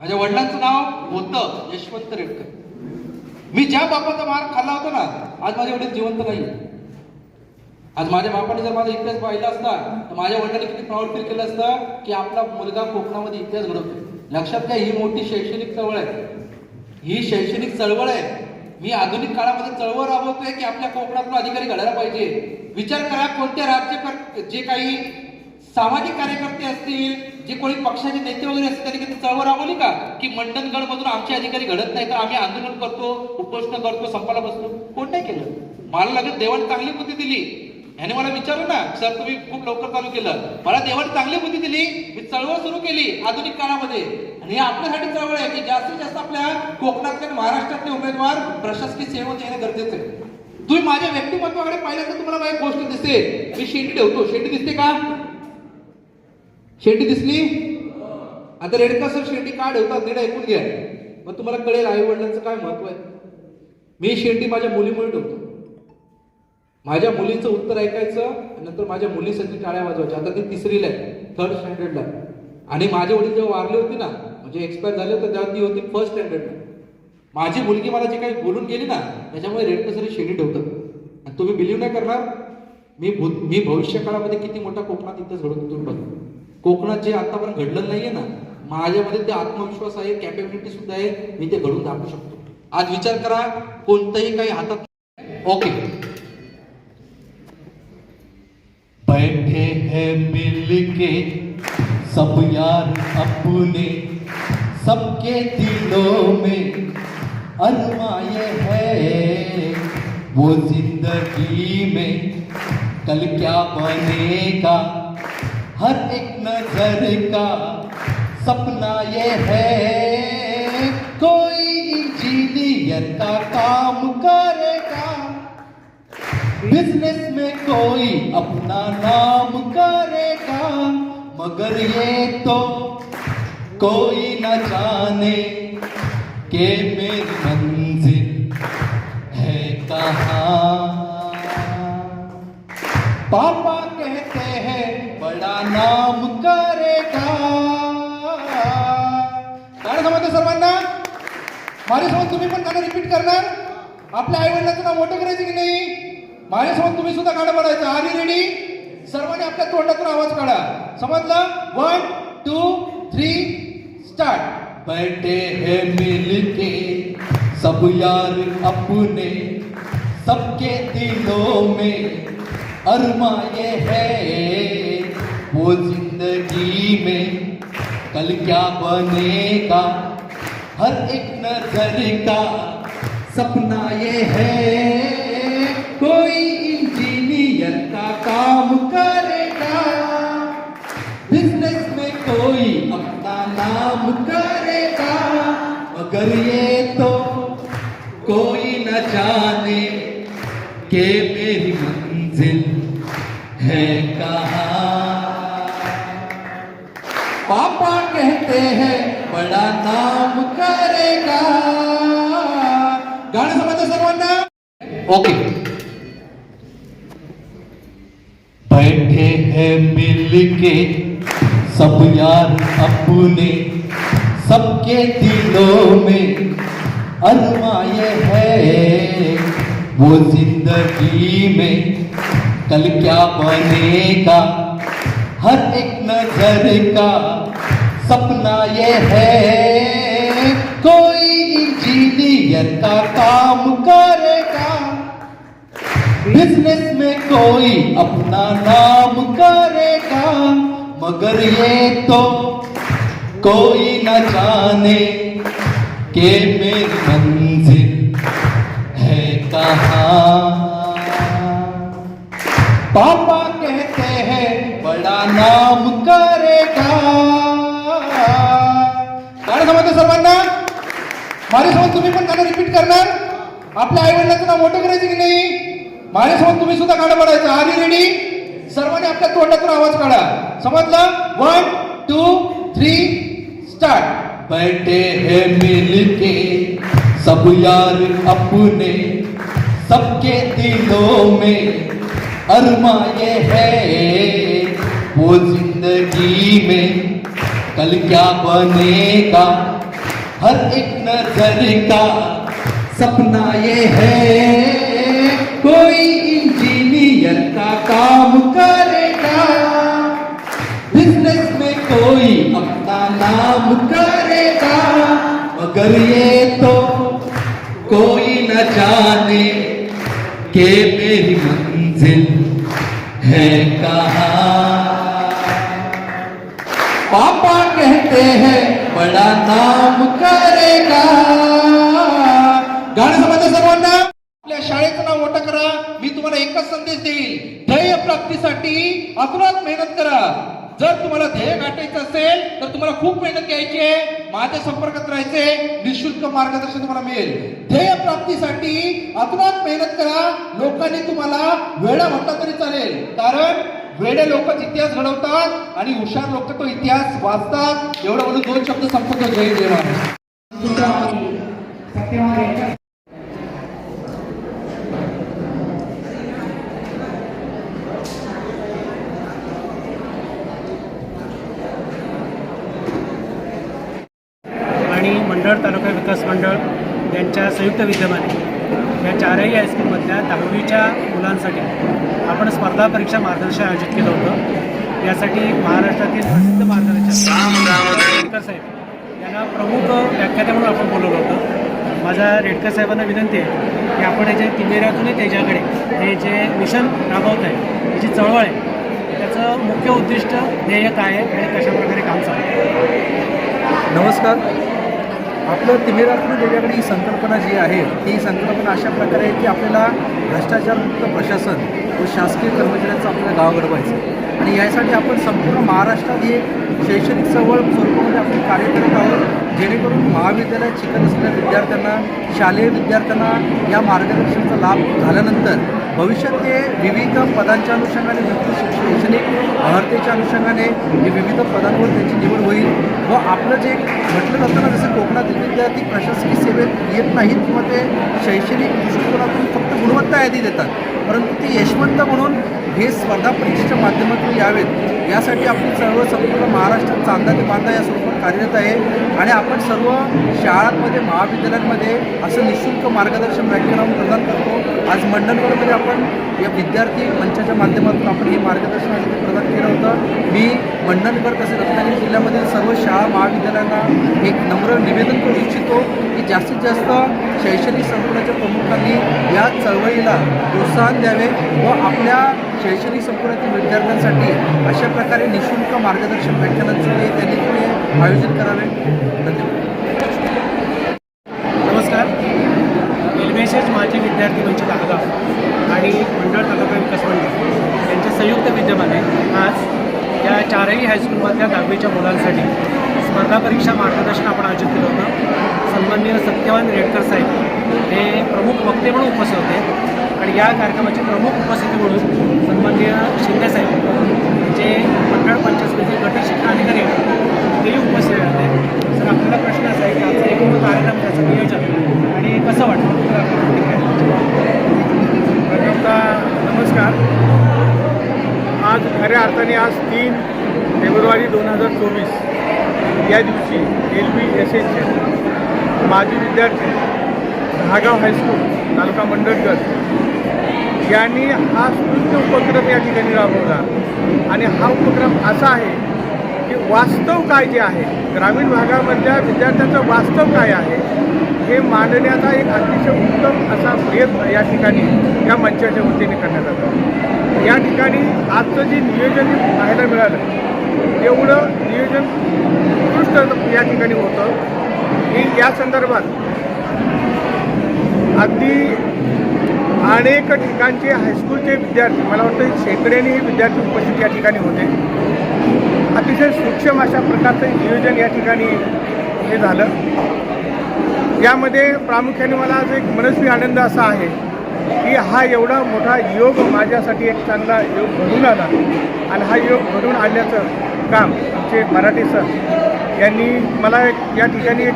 माझ्या वडिलांचं नाव होतं यशवंत रेडकर. मी ज्या बापाचा मार खाल्ला होता ना आज माझे वडील जिवंत नाही आज माझ्या बापाने जर माझा इतिहास पाहिला असता तर माझ्या वडिलांनी किती प्राऊड फील केलं असतं की आपला मुलगा कोकणामध्ये इतिहास घडवतो लक्षात घ्या ही मोठी शैक्षणिक चळवळ आहे. ही शैक्षणिक चळवळ आहे. मी आधुनिक काळामध्ये चळवळ राबवतोय की आपल्या कोकणातून अधिकारी घडायला पाहिजे. विचार करा कोणत्या राज्य जे काही सामाजिक कार्यकर्ते असतील जे कोणी पक्षाचे नेते वगैरे असतील त्यांनी कधी चळवळ राबवली का? की मंडणगड मधून आमचे अधिकारी घडत नाही तर आम्ही आंदोलन करतो उपोषण करतो संपाला बसतो. कोण नाही केलं? मला लगेच देवाने चांगली बुद्धी दिली. ह्याने मला विचारलं ना सर तुम्ही खूप लवकर चालू केलं. मला देवाने चांगली बुद्धी दिली. मी चळवळ सुरू केली आधुनिक काळामध्ये. आणि हे आपल्यासाठी चळवळ आहे की जास्तीत जास्त आपल्या कोकणातले आणि महाराष्ट्रातले उमेदवार प्रशासकीय सेवेत येणे गरजेचं आहे. तुम्ही माझ्या व्यक्तिमत्वाकडे पाहिलं तर तुम्हाला एक गोष्ट दिसते मी शेंडी ठेवतो. शेंडी दिसते का? शेंडी दिसली? आता रेडका सर शेंडी का ठेवतात नीट ऐकून घ्या. मग तुम्हाला कळेल आई वडिलांचं काय महत्त्व आहे. मी शेंडी माझ्या मुलीमुळे ठेवतो. माझ्या मुलीचं उत्तर ऐकायचं आणि नंतर माझ्या मुलीसाठी टाळ्या वाजवायच्या. आता ती तिसरीला आहे थर्ड स्टँडर्डला आणि माझे वडील जेव्हा वारले होते ना म्हणजे एक्सपायर झाले होते तेव्हा ती होती फर्स्ट स्टँडर्डला माझी मुलगी मला जे काही बोलून गेली ना त्याच्यामुळे रेड कसरी शेंडी ठेवतात. आणि तुम्ही बिलीव्ह नाही करणार. मी भूत मी भविष्य काळामध्ये किती मोठा कोकणात इथं झडून तुम्ही बघा. कोकणात जे आतापर्यंत घडलं नाहीये ना, माझ्यामध्ये ते आत्मविश्वास आहे कॅपॅबिलिटी सुद्धा आहे, मी ते घडून दाखवू शकतो. आज विचार करा, कोणतंही काही हातात ओके बैठे हैं मिलके, सब यार अपने, सबके दिलों में अरमाए है, वो ज़िंदगी में कल क्या बनेगा? हर एक नज़र का सपना ये है, कोई इंजीनियर का काम करेगा। बिज़नेस में कोई अपना नाम करेगा, मगर ये तो कोई न जाने के मेरी मंजिल माझ्यासोबत तुम्ही पण गाणं रिपीट करणार. आपल्या आई वडिलांचं नाव मोठं करायचं की नाही? माझ्यासोबत तुम्ही सुद्धा गाणं म्हणायचं. आधी रेडी? सर्वांनी आपल्या तोंडातून आवाज काढा. समजलं? वन टू थ्री स्टार्ट बैठे हैं मिलके सब यार अपने सबके दिलों में अरमाए है। वो जिंदगी में कल क्या बनेगा? हर एक नज़र का सपना ये है, कोई इंजीनियर का काम करेगा। बिज़नेस में कोई अपना नाम करेगा। मगर ये तो कोई न जाने कि मेरी मंजिल है कहाँ। पापा कहते हैं, बड़ा नाम गाणं सर्वांना? ओके बैठे हैं मिलके सब यार अपने सबके दिलों में अरमाए है। वो ज़िंदगी में कल क्या बनेगा? हर एक नज़र का सपना ये है। कोई इंजीनियर का काम करेगा। बिज़नेस में कोई अपना नाम करेगा, मगर ये तो कोई न जाने के मेरी मंजिल है कहाँ। पापा कहते हैं, बड़ा नाम करेगा। समजतं सर्वांना माझ्यासोबत तुम्ही पण गाणं रिपीट करणार. आपल्या आई वडिलांचं नाव मोठं करायचं की नाही? माझ्यासोबत तुम्ही सुद्धा गाणं म्हणायचं. आधी रेडी सर्वांनी आपल्या तोंडातून आवाज काढा. समजलं? वन टू थ्री स्टार्ट बैठे हैं मिलके सब यार अपने सबके दिलों में अरमाए है। वो जिंदगी में कल क्या बनेगा? हर एक नज़र का सपना ये है। कोई इंजीनियर का काम करेगा। बिज़नेस में कोई अपना नाम करेगा। मगर ये तो कोई न जाने के मेरी मंजिल है कहा। पापा कहते हैं बड़ा नाम करेगा गाणं समजतं सर्वांना? आपल्या शाळेचं नाव मोठं करा. मी तुम्हाला एकच संदेश देईल. ध्येय प्राप्तीसाठी अतुलात मेहनत करा. जर तुम्हाला ध्येय गाठायचं असेल तर तुम्हाला खूप मेहनत घ्यायची आहे. माझ्या संपर्कात राहायचे निशुल्क मार्गदर्शन तुम्हाला मिळेल. ध्येय प्राप्तीसाठी अतुलात मेहनत करा. लोकांनी तुम्हाला वेळा म्हटला तरी चालेल. कारण वेडे लोक इतिहास घडवतात आणि हुशार लोक तो इतिहास वाचतात. एवढं म्हणून दोन शब्द संपतो जय जय आणि मंडळ तालुका विकास मंडळ यांच्या संयुक्त विद्यमाने या चारही हायस्कूलमधल्या दहावीच्या मुलांसाठी आपण स्पर्धा परीक्षा मार्गदर्शन आयोजित केलं होतं. यासाठी महाराष्ट्रातील प्रसिद्ध मार्गदर्शक रेडकर साहेब यांना प्रमुख व्याख्याते म्हणून आपण बोलवलं होतं. माझ्या रेडकर साहेबांना विनंती आहे की आपण हे जे तिमेऱ्यातूनही त्याच्याकडे हे जे मिशन राबवत आहे ही जी चळवळ आहे त्याचं मुख्य उद्दिष्ट ध्येय काय आहे आणि कशाप्रकारे काम चालू आहे? नमस्कार. आपलं तिमेरात्री देण्याकडे ही संकल्पना जी आहे ती संकल्पना अशा प्रकारे आहे की आपल्याला भ्रष्टाचारमुक्त प्रशासन व शासकीय कर्मचाऱ्यांचं आपल्याला गाव घडवायचं आहे. आणि यासाठी आपण संपूर्ण महाराष्ट्रात ही शैक्षणिक चळवळ स्वरूपामध्ये आपण कार्य करत आहोत. जेणेकरून महाविद्यालयात शिकत असलेल्या विद्यार्थ्यांना शालेय विद्यार्थ्यांना या मार्गदर्शनाचा लाभ झाल्यानंतर भविष्यात ते विविध पदांच्या अनुषंगाने विविध शैक्षणिक अर्हतेच्या अनुषंगाने हे विविध पदांवर त्यांची निवड होईल व आपलं जे म्हटलं जातं ना जसं कोकणातील विद्यार्थी प्रशासकीय सेवेत येत नाहीत किंवा ते शैक्षणिक दृष्टिकोनातून गुणवत्ता यादी देतात. परंतु ते यशवंत म्हणून हे स्पर्धा परीक्षेच्या माध्यमातून यावेत. यासाठी आपली चळवळ संपूर्ण महाराष्ट्रात चांदा ते बांधा या स्वरूपात कार्यरत आहे. आणि आपण सर्व शाळांमध्ये महाविद्यालयांमध्ये असं निशुल्क मार्गदर्शन व्याख्यान प्रदान करतो. आज मंडणगडमध्ये आपण या विद्यार्थी मंचाच्या माध्यमातून आपण हे मार्गदर्शन प्रदान केलं होतं. मी मंडणगड तसेच रत्नागिरी जिल्ह्यामधील सर्व शाळा महाविद्यालयांना एक नम्र निवेदन करू इच्छितो की जास्तीत जास्त शैक्षणिक संकुलाच्या प्रमुखांनी या चळवळीला प्रोत्साहन द्यावे व आपल्या शैक्षणिक संकुलातील विद्यार्थ्यांसाठी अशा प्रकारे निशुल्क मार्गदर्शन व्याख्यानांचं हे त्यांनी आयोजित करावे. नमस्कार. एलबीएसएस माजी विद्यार्थी वंचित आगाव आणि मंडळ तालुका विकास मंडळ यांच्या संयुक्त विद्यमाने आज या चारही हायस्कूलमधल्या दहावीच्या मुलांसाठी स्पर्धा परीक्षा मार्गदर्शन आपण आयोजित केलं होतं. सन्माननीय सत्यवान रेडकर साहेब हे प्रमुख वक्ते म्हणून उपस्थित होते. आणि या कार्यक्रमाची प्रमुख उपस्थिती म्हणून सन्माननीय शिंदेसाहेब जे मंडळ पंचायत गट शिक्षण अधिकारी आहेत, तेही उपस्थित राहते सर आपल्याला प्रश्न असा आहे की आजचा एकूण कार्यक्रम त्याचं नियोजन आणि कसं वाटतं? प्रथमतः नमस्कार. आज खऱ्या अर्थाने आज तीन फेब्रुवारी दोन हजार चोवीस. या दिवशी एल बी एस एसचे माजी विद्यार्थी दहागाव हायस्कूल तालुका मंडळगड यांनी हा स्तुत्य उपक्रम या ठिकाणी राबवला. आणि हा उपक्रम असा आहे की वास्तव काय जे आहे ग्रामीण भागामधल्या विद्यार्थ्यांचं वास्तव काय आहे हे मांडण्याचा एक अतिशय उत्तम असा प्रयत्न या ठिकाणी या मंचाच्या वतीने करण्यात आला. या ठिकाणी आजचं जे नियोजन पाहायला मिळालं एवढं नियोजन उत्कृष्ट या ठिकाणी होतं. की या संदर्भात अगदी अनेक ठिकाणचे हायस्कूलचे विद्यार्थी मला वाटतं शेकड्याने विद्यार्थी उपस्थित या ठिकाणी होते. अतिशय सूक्ष्म अशा प्रकारचं नियोजन या ठिकाणी हे झालं. यामध्ये प्रामुख्याने मला आज एक मनस्वी आनंद असा आहे की हा एवढा मोठा योग माझ्यासाठी एक चांगला योग घडून आला. आणि हा योग घडून आणण्याचं काम आमचे मराठी सर यांनी मला एक या ठिकाणी एक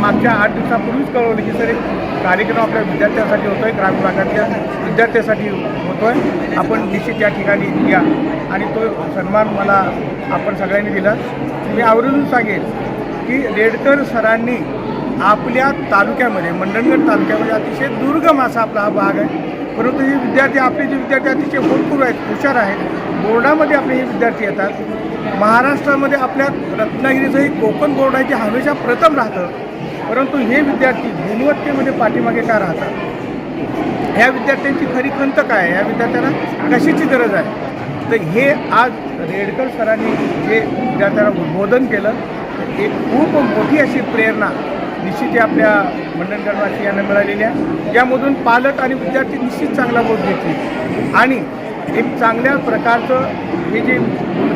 मागच्या आठ दिवसापूर्वीच कळवलं की सर एक कार्यक्रम आपल्या विद्यार्थ्यांसाठी होतो आहे ग्रामीण भागातल्या विद्यार्थ्यांसाठी होतो आहे आपण निश्चित या ठिकाणी या. आणि तो सन्मान मला आपण सगळ्यांनी दिला. मी आवर्जून सांगेन की रेडकर सरांनी आपल्या तालुक्यामध्ये मंडणगड तालुक्यामध्ये अतिशय दुर्गम असा आपला हा भाग आहे. परंतु हे विद्यार्थी आपले जे विद्यार्थी अतिशय होतपूर आहेत हुशार आहेत बोर्डामध्ये आपले हे विद्यार्थी येतात. महाराष्ट्रामध्ये आपल्या रत्नागिरीचं हे कोकण बोर्ड आहे जे हमेशा प्रथम राहतं. परंतु हे विद्यार्थी गुणवत्तेमध्ये पाठीमागे का राहतात? ह्या विद्यार्थ्यांची खरी खंत काय आहे? या विद्यार्थ्यांना कशाची गरज आहे? तर हे आज रेडकर सरांनी जे विद्यार्थ्यांना उद्बोधन केलं एक खूप मोठी अशी प्रेरणा निश्चित आपल्या मंडणगडवासी यांना मिळालेली आहे. यामधून पालक आणि विद्यार्थी निश्चित चांगला बोध घेतली. आणि एक चांगल्या प्रकारचं हे जे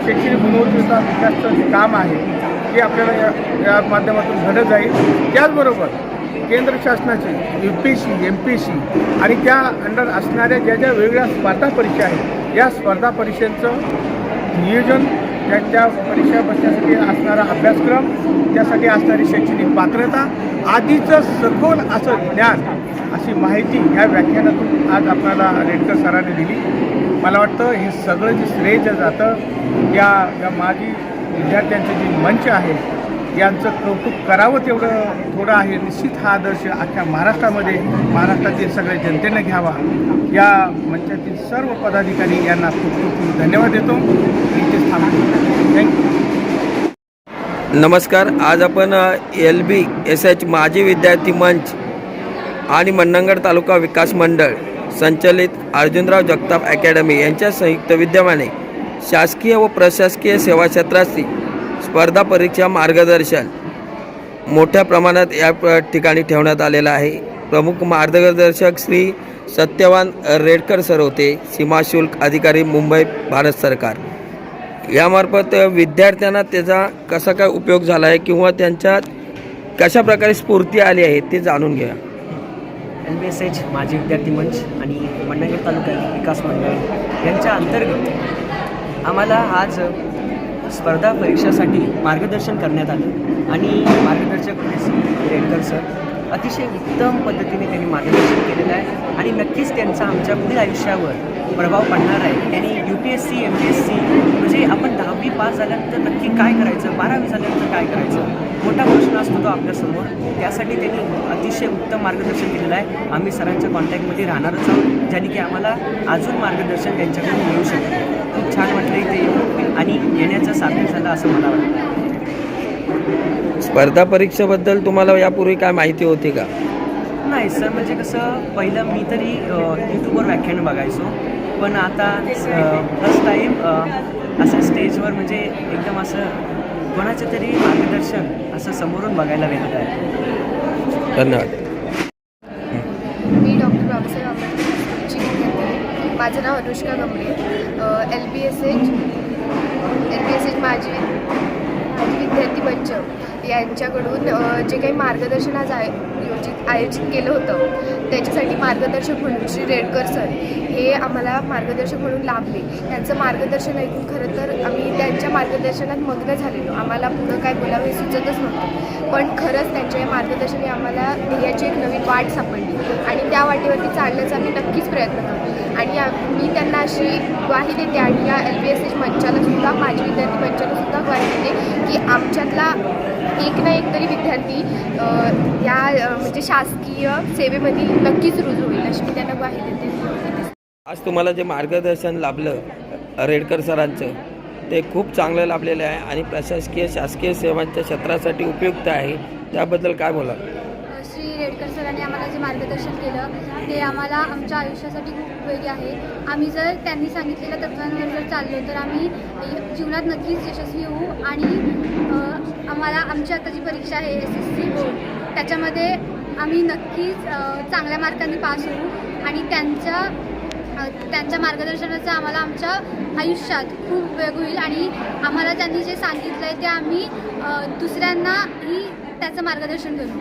शैक्षणिक गुणवत्तेचा विकासचं जे काम आहे हे आपल्याला या या माध्यमातून घडत जाईल. त्याचबरोबर केंद्र शासनाची U P C M P C आणि त्या अंडर असणाऱ्या ज्या ज्या वेगवेगळ्या स्पर्धा परीक्षा आहेत या स्पर्धा परीक्षांचं नियोजन त्यांच्या परीक्षा बसण्यासाठी असणारा अभ्यासक्रम त्यासाठी असणारी शैक्षणिक पात्रता आधीचं सखोल असं ज्ञान अशी माहिती या व्याख्यानातून आज आपल्याला रेडकर सरांनी दिली. मला वाटतं हे सगळं जे श्रेय जे जातं या या विद्यार्थ्यांचे जे मंच आहे यांचं कौतुक करावं तेवढं थोडं आहे. निश्चित हा आदर्श अख्ख्या महाराष्ट्रामध्ये महाराष्ट्रातील सगळ्या जनतेनं घ्यावा. या मंचातील सर्व पदाधिकारी यांना खूप खूप धन्यवाद देतो. इथेच थांबतो. थँक्यू नमस्कार. आज आपण एल बी एस एच माजी विद्यार्थी मंच आणि मन्नंगड तालुका विकास मंडळ संचलित अर्जुनराव जगताप अकॅडमी यांच्या संयुक्त विद्यमाने शासकीय व प्रशासकीय सेवा क्षेत्राची स्पर्धा परीक्षा मार्गदर्शन. मोठ्या प्रमाणात या ठिकाणी ठेवण्यात आलेलं आहे. प्रमुख मार्गदर्शक श्री सत्यवान रेडकर सर होते सीमाशुल्क अधिकारी मुंबई भारत सरकार. यामार्फत विद्यार्थ्यांना त्याचा कसा काय उपयोग झाला आहे किंवा त्यांच्यात कशा प्रकारे स्फूर्ती आली आहे ते जाणून घ्या. एल बी एस एच माजी विद्यार्थी मंच आणि मंडणगड तालुका विकास मंडळ यांच्या अंतर्गत आम्हाला आज स्पर्धा परीक्षासाठी मार्गदर्शन करण्यात आलं. आणि मार्गदर्शक रेडकर सर अतिशय उत्तम पद्धतीने त्यांनी मार्गदर्शन केलेलं आहे. आणि नक्कीच त्यांचा आमच्या पुढील आयुष्यावर प्रभाव पडणार आहे. त्यांनी U P S C M P S C म्हणजे आपण दहावी पास झाल्यानंतर नक्की काय करायचं? बारावी झाल्यानंतर काय करायचं? मोठा प्रश्न असतो तो आपल्यासमोर त्यासाठी त्यांनी अतिशय उत्तम मार्गदर्शन केलेलं आहे. आम्ही सरांच्या कॉन्टॅक्टमध्ये राहणारच आहोत ज्याने की आम्हाला अजून मार्गदर्शन त्यांच्याकडून मिळू शकतं. खूप छान वाटलं इथे येऊन. आणि येण्याचं सार्थक झालं असं मला वाटतं. स्पर्धा परीक्षेबद्दल तुम्हाला यापूर्वी काय माहिती होती का? नाही सर म्हणजे कसं पहिलं मी तरी यूट्यूबवर व्याख्यान बघायचो. पण आता फर्स्ट टाईम असं स्टेजवर म्हणजे एकदम असं कोणाचं तरी मार्गदर्शन असं समोरून बघायला भेटत आहे. धन्यवाद. माझं नाव Anushka Gamle L B S H L B S H माझी माझी विद्यार्थी मंच यांच्याकडून जे काही मार्गदर्शन आज आहे आयोजित आयोजित केलं होतं. त्याच्यासाठी मार्गदर्शक म्हणून श्री रेडकर सर हे आम्हाला मार्गदर्शक म्हणून लाभले. त्यांचं मार्गदर्शन ऐकून खरं तर आम्ही त्यांच्या मार्गदर्शनात मग्न झालेलो. आम्हाला पुढं काय बोलावं हे सुचतच नव्हतं. पण खरंच त्यांच्या या मार्गदर्शनाने आम्हाला ध्येयाची एक नवीन वाट सापडली. आणि त्या वाटेवरती चालण्याचा आम्ही नक्कीच प्रयत्न करतो आणि मी त्यांना अशी ग्वाही देते आणि या एल बी एस एच मंचाला सुद्धा माझी विद्यार्थी मंचाला सुद्धा ग्वाही देते की आमच्यातला एक ना एक तरी विद्यार्थी या म्हणजे शासकीय सेवेमध्ये नक्कीच रुजू होईल अशी मी त्यांना ग्वाही देते. आज तुम्हाला जे मार्गदर्शन लाभलं रेडकर सरांचं ते खूप चांगलं लाभलेलं आहे आणि प्रशासकीय शासकीय सेवांच्या क्षेत्रासाठी उपयुक्त आहे. त्याबद्दल काय बोला श्री रेडकर सरांनी आम्हाला जे मार्गदर्शन केलं ते आम्हाला आमच्या आयुष्यासाठी खूप उपयोगी आहे. आम्ही जर त्यांनी सांगितलेल्या तत्वांवर जर चाललो तर आम्ही जीवनात नक्कीच यशस्वी होऊ आणि आम्हाला आमची आता जी परीक्षा आहे एस एस सी बोर्ड त्याच्यामध्ये आम्ही नक्कीच चांगल्या मार्कांनी पास होऊ आणि त्यांच्या त्यांच्या मार्गदर्शनाचा आम्हाला आमच्या आयुष्यात खूप उपयोग होईल आणि आम्हाला त्यांनी जे सांगितलं आहे ते आम्ही दुसऱ्यांनाही त्याचं मार्गदर्शन करू.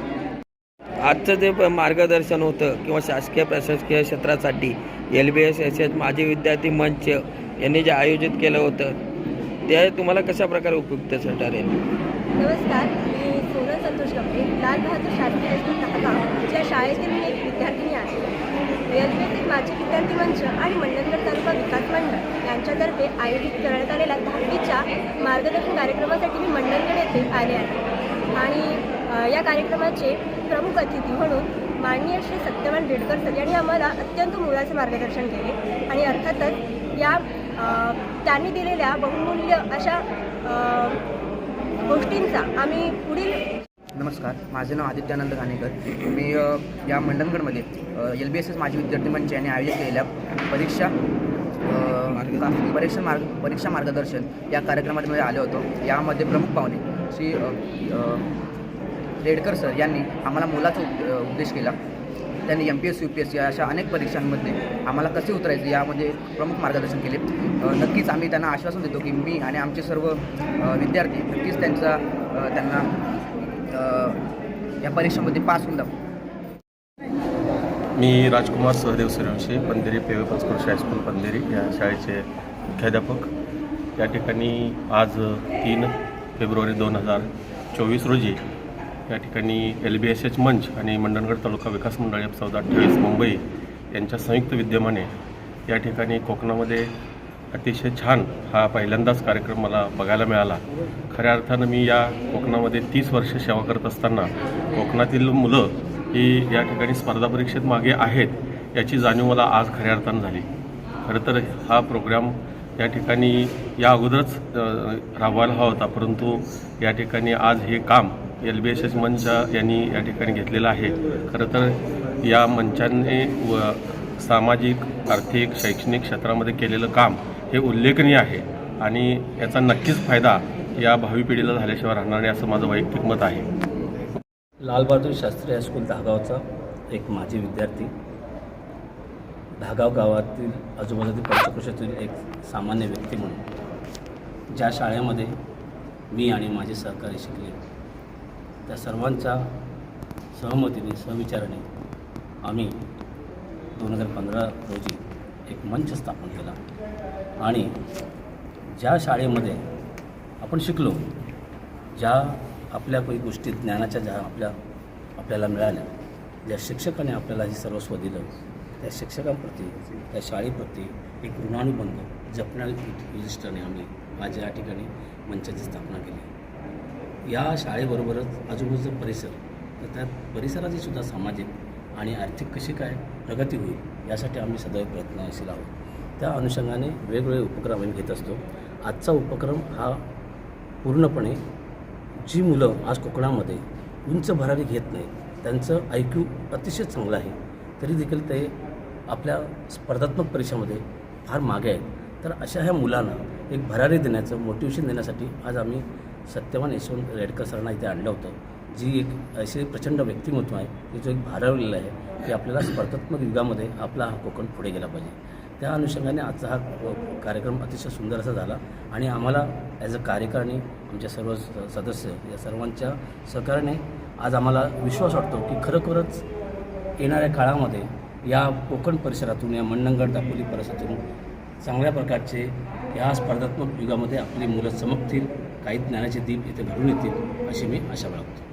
आजचं जे मार्गदर्शन होतं किंवा शासकीय प्रशासकीय क्षेत्रासाठी L B S S H माजी विद्यार्थी मंच यांनी जे आयोजित केलं होतं ते तुम्हाला कशा प्रकारे उपयुक्त ठरेल? नमस्कार मी सोनल संतोष गंभीर लाल बहादूर शास्त्री हायस्कूल या शाळेतील मी एक विद्यार्थिनी आहे. रेल्वेतील माझे विद्यार्थी मंच आणि मंडणगड तालुका विकास मंडळ यांच्यातर्फे आयोजित करण्यात आलेल्या दहावीच्या मार्गदर्शन कार्यक्रमासाठी मी मंडणगड येथे आले आहे. आणि या कार्यक्रमाचे प्रमुख अतिथी म्हणून माननीय श्री सत्यवान रेडकर सर यांनी आम्हाला अत्यंत मोलाचे मार्गदर्शन केले. आणि अर्थातच या त्यांनी दिलेल्या बहुमूल्य अशा गोष्टींचा आम्ही पुढील नमस्कार माझे नाव आदित्यानंद घाणेकर. मी या मंडणगडमध्ये एल बी एस एस माजी विद्यार्थी मंच यांनी आयोजित केलेल्या परीक्षा परीक्षा मार्ग परीक्षा मार्गदर्शन या कार्यक्रमामध्ये आलो होतो. यामध्ये प्रमुख पाहुणे श्री रेडकर सर यांनी आम्हाला मोलाचा उपदेश केला. त्यांनी M P S U P S C अशा अनेक परीक्षांमध्ये आम्हाला कसे उतरायचे यामध्ये प्रमुख मार्गदर्शन केले. नक्कीच आम्ही त्यांना आश्वासन देतो की मी आणि आमचे सर्व विद्यार्थी नक्कीच त्यांचा त्यांना या परीक्षेमध्ये पास होऊन दाखवू मी राजकुमार सहदेव सूर्यवंशी पंधेरी पेवे पंचकृषी हायस्कूल पंधेरी या शाळेचे मुख्याध्यापक या ठिकाणी आज तीन फेब्रुवारी दोन हजार चोवीस रोजी या ठिकाणी एल बी एस एच मंच आणि मंडणगड तालुका विकास मंडळ एफ चौदा अठ्ठावीस मुंबई यांच्या संयुक्त विद्यमाने या ठिकाणी कोकणामध्ये अतिशय छान हा पहिल्यांदाच कार्यक्रम मला बघायला मिळाला. खऱ्या अर्थानं मी या कोकणामध्ये तीस वर्ष सेवा करत असताना कोकणातील मुलं ही या ठिकाणी स्पर्धा परीक्षेत मागे आहेत याची जाणीव मला आज खऱ्या अर्थानं झाली. खरं तर हा प्रोग्राम या ठिकाणी या अगोदरच राबवायला हवा होता परंतु या ठिकाणी आज हे काम एल बी एस एस मंच यांनी या ठिकाणी घेतलेलं आहे. खरं तर या मंचाने व सामाजिक आर्थिक शैक्षणिक क्षेत्रामध्ये केलेलं काम हे उल्लेखनीय आहे आणि याचा नक्कीच फायदा या भावी पिढीला झाल्याशिवाय राहणार नाही असं माझं वैयक्तिक मत आहे. लालबहादूर शास्त्री हायस्कूल दहागावचा एक माजी विद्यार्थी. दहागाव गावातील आजूबाजूतील पंचकृषातील एक सामान्य व्यक्ती म्हणून ज्या शाळेमध्ये मी आणि माझे सहकारी शिकले. त्या सर्वांच्या सहमतीने सहविचाराने आम्ही दोन हजार पंधरा रोजी एक मंच स्थापन केला. आणि ज्या शाळेमध्ये आपण शिकलो ज्या आपल्या काही गोष्टी ज्ञानाच्या ज्या आपल्या आपल्याला मिळाल्या ज्या शिक्षकाने आपल्याला हे सर्वस्व दिलं त्या शिक्षकांप्रती त्या शाळेप्रती एक ऋणानुबंध जपण्या उद्दिष्टाने आम्ही माझ्या या ठिकाणी मंचाची स्थापना केली. या शाळेबरोबरच आजूबाजूचा परिसर तर त्या परिसराची सुद्धा सामाजिक आणि आर्थिक कशी काय प्रगती होईल यासाठी आम्ही सदैव प्रयत्नशील आहोत. त्या अनुषंगाने वेगवेगळे उपक्रम आम्ही घेत असतो. आजचा उपक्रम हा पूर्णपणे जी मुलं आज कोकणामध्ये उंच भरारी घेत नाहीत त्यांचं आय क्यू अतिशय चांगलं आहे तरी देखील ते आपल्या स्पर्धात्मक परीक्षामध्ये फार मागे आहेत. तर अशा ह्या मुलांना एक भरारी देण्याचं मोटिवेशन देण्यासाठी आज आम्ही सत्यवान यशवंत रेडकर सरांना इथे आणलं होतं. जी एक अशी प्रचंड व्यक्तिमत्व आहे की जो एक भारवलेला आहे की आपल्याला स्पर्धात्मक युगामध्ये आपला हा कोकण पुढे गेला पाहिजे. त्या अनुषंगाने आजचा हा कार्यक्रम अतिशय सुंदर असा झाला आणि आम्हाला ॲज अ कार्यकारिणी आमच्या सर्व सदस्य या सर्वांच्या सहकार्याने आज आम्हाला विश्वास वाटतो की खरोखरच येणाऱ्या काळामध्ये या कोकण परिसरातून या मंडणगड दापोली परिसरातून चांगल्या प्रकारचे या स्पर्धात्मक युगामध्ये आपली मुलं चमकतील. काही ज्ञानाचे दीप इथे भरून येतील अशी मी आशा बाळगतो.